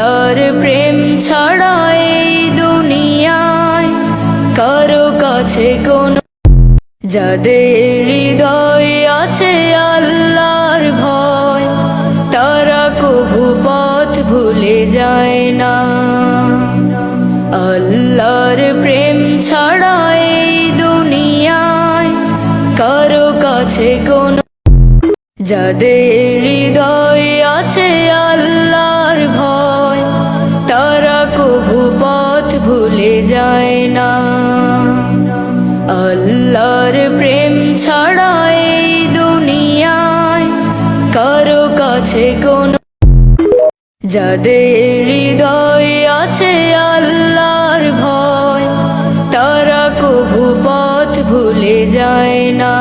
আল্লাহর প্রেম ছাড়া এই দুনিয়ায় কারও কাছে কোন যাদের হৃদয় আছে আল্লাহর ভয়, তারা কভু পথ ভুলে যায় না। আল্লাহর প্রেম ছাড়া এই দুনিয়ায় কারও কাছে কোন যাদের হৃদয় আছে আল্লাহর যাদের হৃদয় আছে আল্লাহর ভয় তারা কভু পথ ভুলে যায় না।